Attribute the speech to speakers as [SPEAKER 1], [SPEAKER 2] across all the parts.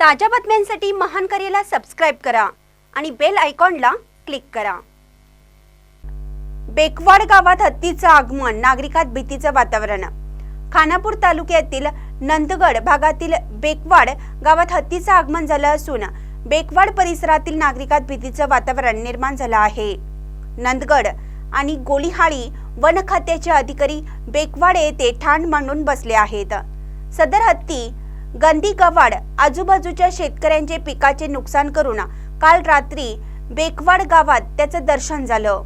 [SPEAKER 1] ताज्या बातम्यांसाठी महान करेला सबस्क्राईब करा आणि बेल आयकॉनला क्लिक करा. बेकवाड गावात हत्तीचं आगमन नागरिकात भीतीचं वातावरण. खानापूर तालुक्यातील नंदगड भागातील बेकवाड गावात हत्तीचं आगमन झालं असून बेकवाड परिसरातील नागरिकात भीतीचं वातावरण निर्माण झालं आहे. नंदगड आणि गोलीहाळी वन खात्याचे अधिकारी बेकवाड येथे ठाण मांडून बसले आहेत. सदर हत्ती गंदी गवाड आजूबाजूच्या शेतकऱ्यांचे पिकाचे नुकसान करून काल रात्री बेकवाड गावात त्याचं दर्शन झालं.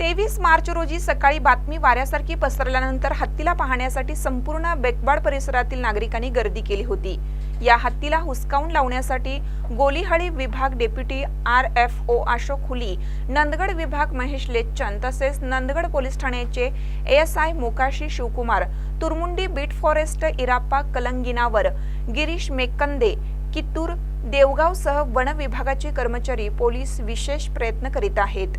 [SPEAKER 2] तेवीस मार्च रोजी सकाळी बातमी वाऱ्यासारखी पसरल्यानंतर हत्तीला पाहण्यासाठी संपूर्ण बेकबाड परिसरातील नागरिकांनी गर्दी केली होती. या हत्तीला हुसकावून लावण्यासाठी गोलीहळी विभाग deputy R F O Ashok Huli Nandgad विभाग महेश लेच्चन तसेच नंदगड पोलीस ठाण्याचे S I Mokashi Shivkumar Turmundi beat forest Irappa Kalanginavar Girish Mekande Kittur देवगावसह वन विभागाचे कर्मचारी पोलीस विशेष प्रयत्न करीत आहेत.